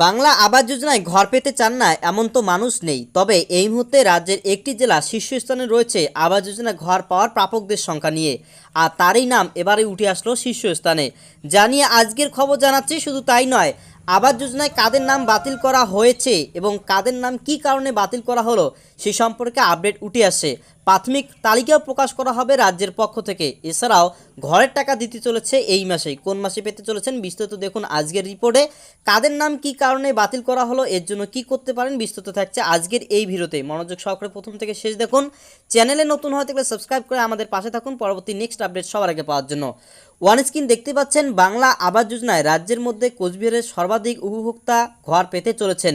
বাংলা আবাস যোজনায় ঘর পেতে চান না এমন তো মানুষ নেই। তবে এই মুহূর্তে রাজ্যের একটি জেলা শীর্ষস্থানে রয়েছে আবাস যোজনায় ঘর পাওয়ার প্রাপকদের সংখ্যা নিয়ে। আর তারই নাম এবারে উঠে আসলো শীর্ষস্থানে। জানিয়ে আজকের খবর জানাচ্ছি শুধু তাই নয় আবাস যোজনায় কাদের নাম বাতিল করা হয়েছে এবং কাদের নাম কি কারণে বাতিল করা হলো, সে সম্পর্কে আপডেট উঠে আসে। প্রাথমিক তালিকাও প্রকাশ করা হবে রাজ্যের পক্ষ থেকে। এছাড়াও ঘরের টাকা দিতে চলেছে এই মাসেই কোন মাসে পেতে চলেছেন বিস্তারিত দেখুন আজকের রিপোর্টে। কাদের নাম কি কারণে বাতিল করা হলো, এর জন্য কি করতে পারেন বিস্তারিত থাকছে আজকের এই ভিডিওতে। মনোযোগ সহকারে প্রথম থেকে শেষ দেখুন। চ্যানেলে নতুন হয়ে থাকলে সাবস্ক্রাইব করে আমাদের পাশে থাকুন। পরবর্তী নেক্সট আপডেট সবার আগে পাওয়ার জন্য। ওয়ান স্ক্রিন দেখতে পাচ্ছেন বাংলা আবাস যোজনায় রাজ্যের মধ্যে কোচবিহারের সর্বাধিক উপভোক্তা ঘর পেতে চলেছেন।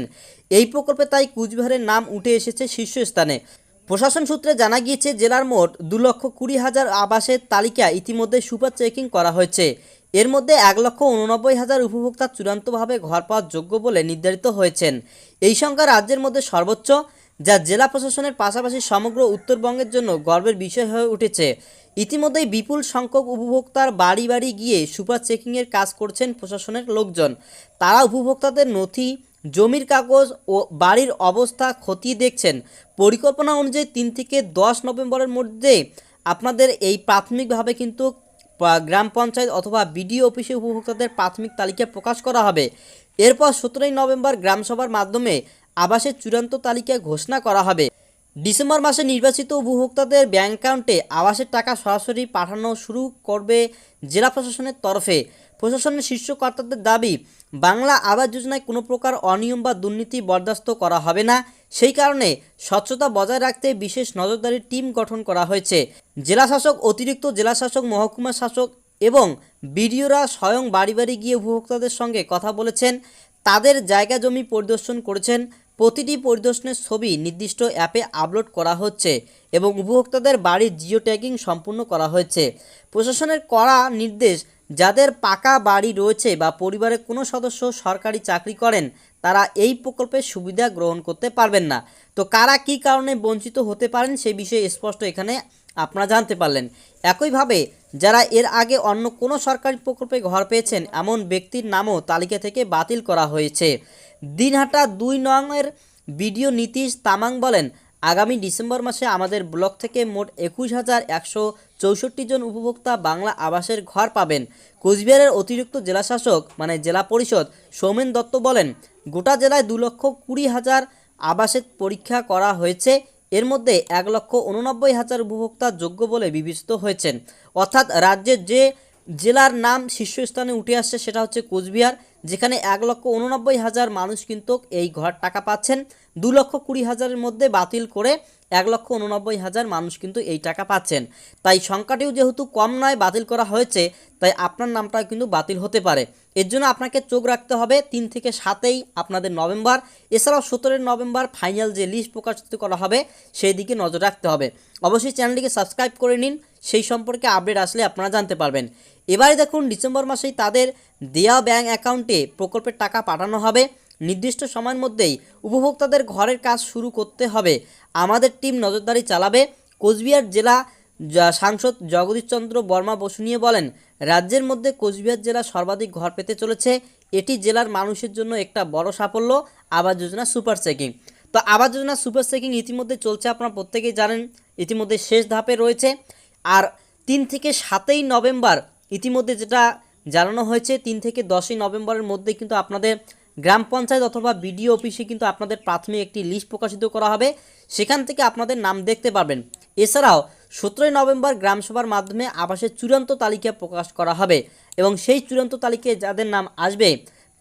এই প্রকল্পে তাই কোচবিহারের নাম উঠে এসেছে শীর্ষস্থানে। প্রশাসন সূত্রে জানা গিয়েছে, জেলার মোট দু লক্ষ কুড়ি হাজার আবাসের তালিকা ইতিমধ্যে সুপার চেকিং করা হয়েছে। এর মধ্যে এক লক্ষ উননব্বই হাজার উপভোক্তা চূড়ান্তভাবে ঘর পাওয়ার যোগ্য বলে নির্ধারিত হয়েছেন। এই সংখ্যা রাজ্যের মধ্যে সর্বোচ্চ। যা জেলা প্রশাসনের পাশাপাশি সমগ্র উত্তরবঙ্গের জন্য গর্বের বিষয় হয়ে উঠেছে। ইতিমধ্যেই বিপুল সংখ্যক উপভোক্তার বাড়ি বাড়ি গিয়ে সুপার চেকিংয়ের কাজ করছেন প্রশাসনের লোকজন। তারা উপভোক্তাদের নথি, জমির কাগজ ও বাড়ির অবস্থা খতিয়ে দেখছেন। পরিকল্পনা অনুযায়ী তিন থেকে দশ নভেম্বরের মধ্যে আপনাদের এই প্রাথমিকভাবে কিন্তু গ্রাম পঞ্চায়েত অথবা বিডিও অফিসে উপভোক্তাদের প্রাথমিক তালিকা প্রকাশ করা হবে। এরপর সতেরোই নভেম্বর গ্রামসভার মাধ্যমে আবাসের চূড়ান্ত তালিকা ঘোষণা করা হবে। ডিসেম্বর মাসে নির্বাচিত উপভোক্তাদের ব্যাংক অ্যাকাউন্টে আবাসের টাকা সরাসরি পাঠানো শুরু করবে জেলা প্রশাসনের তরফে। প্রশাসনের শীর্ষ কর্তাদের দাবি, বাংলা আবাস যোজনায় কোনো প্রকার অনিয়ম বা দুর্নীতি বরদাস্ত করা হবে না। সেই কারণে স্বচ্ছতা বজায় রাখতে বিশেষ নজরদারি টিম গঠন করা হয়েছে। জেলা শাসক, অতিরিক্ত জেলা শাসক, মহকুমা শাসক এবং বিডিওরা স্বয়ং বাড়ি বাড়ি গিয়ে উপভোক্তাদের সঙ্গে কথা বলেছেন। তাদের জায়গা জমি পরিদর্শন করেছেন। প্রতিটি পরিদর্শনের ছবি নির্দিষ্ট অ্যাপে আপলোড করা হচ্ছে এবং উপভোক্তাদের বাড়ির জিও ট্যাগিং সম্পূর্ণ করা হয়েছে। প্রশাসনের করা নির্দেশ, যাদের পাকা বাড়ি রয়েছে বা পরিবারের কোনো সদস্য সরকারি চাকরি করেন, তারা এই প্রকল্পের সুবিধা গ্রহণ করতে পারবেন না। তো কারা কি কারণে বঞ্চিত হতে পারেন সে বিষয়ে স্পষ্ট এখানে আপনারা জানতে পারলেন। একইভাবে যারা এর আগে অন্য কোনো সরকারি প্রকল্পে ঘর পেয়েছেন, এমন ব্যক্তির নামও তালিকা থেকে বাতিল করা হয়েছে। দিনহাটা দুই নংয়ের বিডিও নীতিশ তামাং বলেন, আগামী ডিসেম্বর মাসে আমাদের ব্লক থেকে মোট একুশ হাজার একশো চৌষট্টি জন উপভোক্তা বাংলা আবাসের ঘর পাবেন। কোচবিহারের অতিরিক্ত জেলাশাসক মানে জেলা পরিষদ সৌমেন দত্ত বলেন, গোটা জেলায় দু লক্ষ কুড়ি হাজার আবাসের পরীক্ষা করা হয়েছে। এর মধ্যে এক লক্ষ উননব্বই হাজার উপভোক্তা যোগ্য বলে বিবেচিত হয়েছেন। অর্থাৎ রাজ্যের যে জেলার নাম শীর্ষস্থানে উঠে আসছে সেটা হচ্ছে কোচবিহার, যেখানে এক লক্ষ উননব্বই হাজার মানুষ কিন্তু এই ঘর টাকা পাচ্ছেন। দু লক্ষ কুড়ি হাজারের মধ্যে বাতিল করে এক লক্ষ উননব্বই হাজার মানুষ কিন্তু এই টাকা পাচ্ছেন। তাই সংখ্যাটিও যেহেতু কম নয়, বাতিল করা হয়েছে, তাই আপনার নামটা কিন্তু বাতিল হতে পারে। এর জন্য আপনাকে চোখ রাখতে হবে, তিন থেকে সাতেই আপনাদের নভেম্বর, এছাড়াও সতেরোই নভেম্বর ফাইনাল যে লিস্ট প্রকাশিত করা হবে, সেই দিকে নজর রাখতে হবে। অবশ্যই চ্যানেলটিকে সাবস্ক্রাইব করে নিন সেই সম্পর্কে আপডেট আসলে আপনারা জানতে পারবেন। এবারে দেখুন, ডিসেম্বর মাসেই তাদের দেয়া ব্যাঙ্ক অ্যাকাউন্টে প্রকল্পের টাকা পাঠানো হবে। নির্দিষ্ট সময়ের মধ্যেই উপভোক্তাদের ঘরের কাজ শুরু করতে হবে। আমাদের টিম নজরদারি চালাবে। কোচবিহার জেলা সাংসদ জগদীশচন্দ্র বর্মা বসু নিয়ে বলেন, রাজ্যের মধ্যে কোচবিহার জেলা সর্বাধিক ঘর পেতে চলেছে। এটি জেলার মানুষের জন্য একটা বড় সাফল্য। আবাস যোজনা সুপার চেকিং তো আবাস যোজনা সুপার চেকিং ইতিমধ্যে চলছে, আপনারা প্রত্যেকেই জানেন। ইতিমধ্যে শেষ ধাপে রয়েছে। আর তিন থেকে সাতই নভেম্বর, ইতিমধ্যে যেটা জানানো হয়েছে, তিন থেকে দশই নভেম্বরের মধ্যে কিন্তু আপনাদের গ্রাম পঞ্চায়েত অথবা বিডিও অফিসে কিন্তু আপনাদের প্রাথমিক একটি লিস্ট প্রকাশিত করা হবে। সেখান থেকে আপনাদের নাম দেখতে পারবেন। এছাড়াও, সতেরোই নভেম্বর গ্রামসভার মাধ্যমে আবাসের চূড়ান্ত তালিকা প্রকাশ করা হবে এবং সেই চূড়ান্ত তালিকায় যাদের নাম আসবে,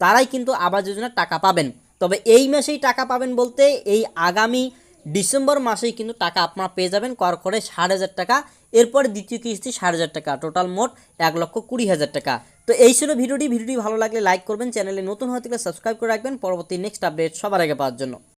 তারাই কিন্তু আবাস যোজনার টাকা পাবেন। তবে এই মাসেই টাকা পাবেন বলতে এই আগামী ডিসেম্বর মাসেই কিন্তু টাকা আপনারা পেয়ে যাবেন। কর করে ষাট হাজার টাকা। এরপর দ্বিতীয় কিস্তি ষাট হাজার টাকা। টোটাল মোট এক লক্ষ কুড়ি হাজার টাকা। তো এই ছিল ভিডিওটি। ভিডিওটি ভালো লাগলে লাইক করবেন। চ্যানেলে নতুন হয়ে থাকলে সাবস্ক্রাইব করে রাখবেন। পরবর্তী নেক্সট আপডেট সবার আগে পাওয়ার জন্য।